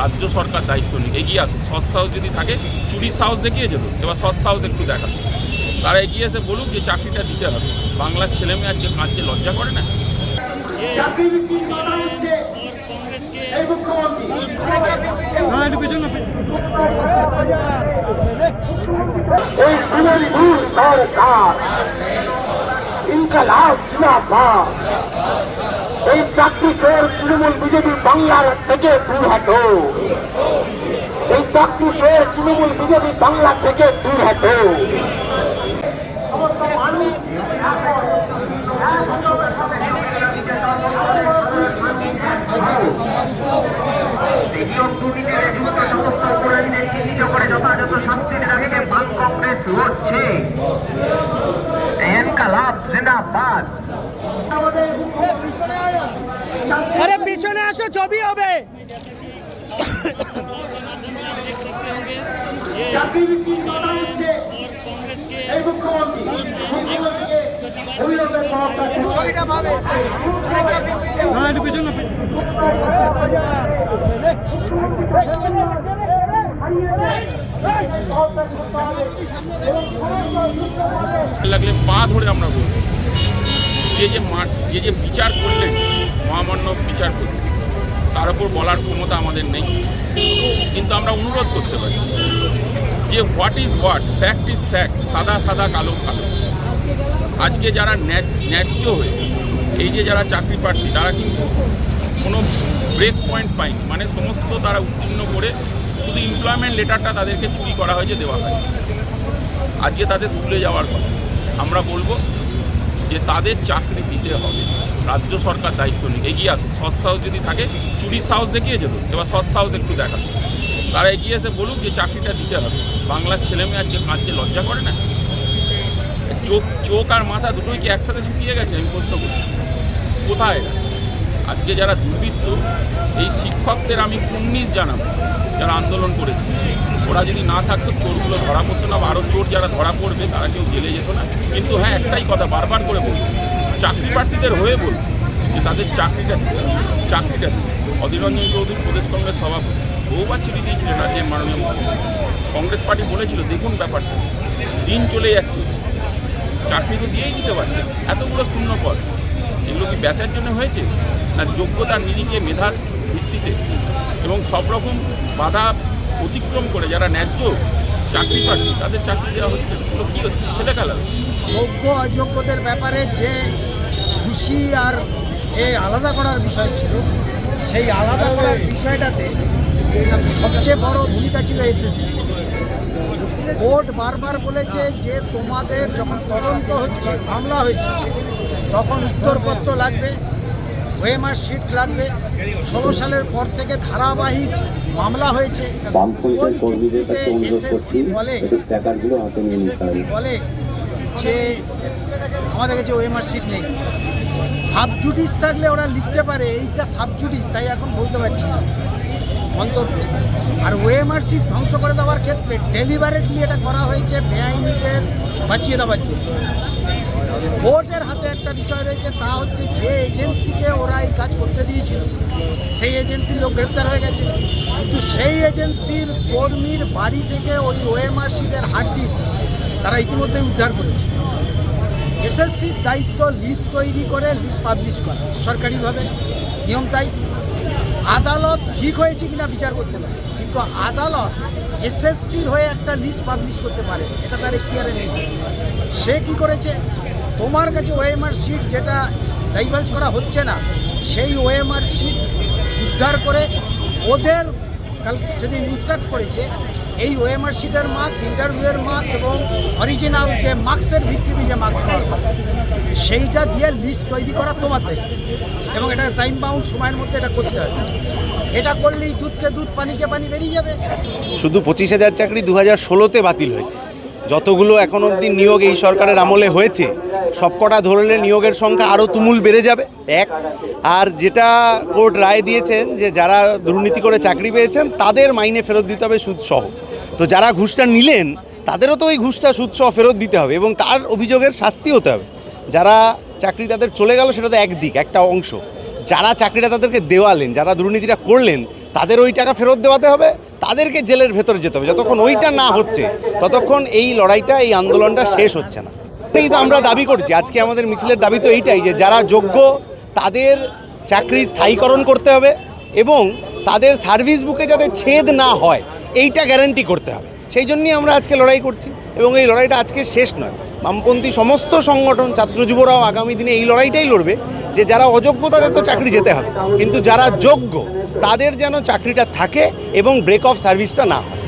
রাজ্য সরকার দায়িত্ব নিক এগিয়ে আসুক। সৎ সাহস যদি থাকে চুরির সাহস দেখিয়ে যেত। এবার সৎ সাহস একটু দেখাতো তারা এগিয়ে এসে বলুক যে চাকরিটা দিতে হবে। বাংলার ছেলে মেয়ে আজকে কাঁদছে লজ্জা করে না? এই ইনকালাব জিন্দাবাদ। এই চাকরি চোর তৃণমূল বিজেপি বাংলার থেকে দূর হটো এই চাকরি চোর তৃণমূল বিজেপি বাংলা থেকে দূর হটো যথাযথ শাস্তির দাবিতে বাম কংগ্রেস লড়ছে। জিন্দাবাদ আরে পিছনে আসো ছবি হবে লাগলে পা ধরে আমরা বলব। যে যে মাঠ যে যে বিচার করলেন, মহামান্য বিচার করলেন, তার উপর বলার ক্ষমতা আমাদের নেই। কিন্তু আমরা অনুরোধ করতে পারি যে what is what fact is fact সাদা সাদা কালো কালো। আজকে যারা ন্যায- ন্যায্য হয়ে, এই যে যারা চাকরি প্রার্থী, তারা কিন্তু কোনো ব্রেক পয়েন্ট পায়নি। মানে সমস্ত তারা উত্তীর্ণ করে শুধু এমপ্লয়মেন্ট লেটারটা তাদেরকে চুরি করা হয়েছে, দেওয়া হয় আজকে তাদের স্কুলে যাওয়ার কথা। আমরা বলব যে তাদের চাকরি দিতে হবে। রাজ্য সরকার দায়িত্ব নিক। এগিয়ে আসুক। সৎ সাহস যদি থাকে, চুরির সাহস দেখিয়ে যেত। এবার সৎ সাহস একটু দেখাতো তারা এগিয়ে এসে বলুক যে চাকরিটা দিতে হবে। বাংলার ছেলে মেয়ে আজকে কাঁদছে, লজ্জা করে না? চোখ চোখ আর মাথা দুটোই কি একসাথে শুকিয়ে গেছে? আমি প্রশ্ন করছি। কোথায়? আজকে যারা দুর্বৃত্ত, এই শিক্ষকদের আমি কুন্নিস জানাব। যারা আন্দোলন করেছে, ওরা যদি না থাকতো, চোরগুলো ধরা পড়তো না, বা আরও চোর যারা ধরা পড়বে, তারা কেউ জেলে যেত না। কিন্তু হ্যাঁ একটাই কথা বারবার করে বলব চাকরি প্রার্থীদের হয়ে বলব যে তাদের চাকরিটা। চাকরিটা দিতে অধীর রঞ্জন চৌধুরী, প্রদেশ কংগ্রেস সভাপতি বহুবার চিঠি দিয়েছিলেন রাজ্যের মাননীয় মুখ্যমন্ত্রী। কংগ্রেস পার্টি বলেছিল, দেখুন ব্যাপারটা, দিন চলে যাচ্ছে, চাকরি তো দিয়েই দিতে পারে এতগুলো শূন্য পদ, এগুলো কি বেচার জন্য হয়েছে? না যোগ্যতার নিরিখে মেধার ভিত্তিতে এবং সব রকম বাধা অতিক্রম করে যারা ন্যায্য চাকরি প্রার্থী তাদের চাকরি দেওয়া হচ্ছে। এগুলো কী হচ্ছে? ছেলে খেলা যোগ্য অযোগ্যদের ব্যাপারে যে খুশি আর এ আলাদা করার বিষয় ছিল, সেই আলাদা করার বিষয়টাতে সবচেয়ে বড় ভূমিকা ছিল এসএসসি। কোর্ট বারবার বলেছে যে তোমাদের যখন তদন্ত হচ্ছে, মামলা হয়েছে, তখন উত্তরপত্র লাগবে। ওএমআর শিট লাগবে। ষোলো সালের পর থেকে ধারাবাহিক মামলা হয়েছে। চুক্তিতে এসএসসি বলে এসএসসি বলে যে আমাদের কাছে ওএমআর শিট নেই। সাবজুডিস থাকলে ওরা লিখতে পারে এইটা সাবজুডিস তাই এখন বলতে পারছি না। মন্তব্য আর ওএমআর শিট ধ্বংস করে দেওয়ার ক্ষেত্রে ডেলিভারেটলি এটা করা হয়েছে বেআইনিদের বাঁচিয়ে দেওয়ার জন্য। কোর্টের হাতে একটা বিষয় রয়েছে, তা হচ্ছে যে এজেন্সিকে ওরা এই কাজ করতে দিয়েছিল, সেই এজেন্সির লোক গ্রেপ্তার হয়ে গেছে। কিন্তু সেই এজেন্সির কর্মীর বাড়ি থেকে ওই ওএমআর শিটের হার্ড ডিস্ক তারা ইতিমধ্যে উদ্ধার করেছে। এসএসসির দায়িত্ব লিস্ট তৈরি করে, লিস্ট পাবলিশ করা, সরকারিভাবে। নিয়ম তাই। আদালত ঠিক হয়েছে কিনা বিচার করতে পারে, কিন্তু আদালত এসএসসির হয়ে একটা লিস্ট পাবলিশ করতে পারে, এটা তার এখতিয়ারে নেই সে কি করেছে? তোমার কাছে ওএমআর সিট যেটা ডাইভালস করা হচ্ছে না সেই ওএমআর সিট উদ্ধার করে ওদের কাল সেদিন ইনস্ট্রাক্ট করেছে এই ওএমআর শিটের মার্কস ইন্টারভিউয়ের মার্কস এবং অরিজিনাল যে মার্কসের ভিত্তিতে যে মার্কস পাওয়া হবে, সেইটা দিয়ে লিস্ট তৈরি করা তোমার দায়িত্ব এবং এটা টাইম বাউন্ড সময়ের মধ্যে এটা করতে হবে। এটা করলেই দুধকে দুধ পানিকে পানি বেরিয়ে যাবে। শুধু পঁচিশ হাজার চাকরি দু হাজার ষোলোতে বাতিল হয়েছে। যতগুলো এখন অবধি নিয়োগ এই সরকারের আমলে হয়েছে সবকটা ধরলে নিয়োগের সংখ্যা আরও তুমুল বেড়ে যাবে, এক। আর যেটা কোর্ট রায় দিয়েছেন যে যারা দুর্নীতি করে চাকরি পেয়েছেন, তাদের মাইনে ফেরত দিতে হবে সুদসহ। তো যারা ঘুষটা নিলেন, তাদেরও তো ওই ঘুষটা, সুদসহ ফেরত দিতে হবে এবং তার অভিযোগের শাস্তি হতে হবে। যারা চাকরি তাদের চলে গেল, সেটা তো একদিক একটা অংশ। যারা চাকরিটা তাদেরকে দেওয়ালেন, যারা দুর্নীতিটা করলেন, তাদের ওই টাকা ফেরত দেওয়াতে হবে, তাদেরকে জেলের ভেতরে যেতে হবে। যতক্ষণ ওইটা না হচ্ছে, ততক্ষণ এই লড়াইটা, এই আন্দোলনটা শেষ হচ্ছে না। এই তো আমরা দাবি করছি। আজকে আমাদের মিছিলের দাবি তো এইটাই যে যারা যোগ্য, তাদের চাকরি স্থায়ীকরণ করতে হবে এবং তাদের সার্ভিস বুকে যাতে ছেদ না হয়, এইটা গ্যারান্টি করতে হবে। সেই জন্যই আমরা আজকে লড়াই করছি এবং এই লড়াইটা আজকে শেষ নয়। বামপন্থী সমস্ত সংগঠন, ছাত্র যুবরাও আগামী দিনে এই লড়াইটাই লড়বে যে যারা অযোগ্য তাদের তো চাকরি যেতে হবে। কিন্তু যারা যোগ্য, তাদের যেন চাকরিটা থাকে এবং ব্রেক অফ সার্ভিসটা না হয়।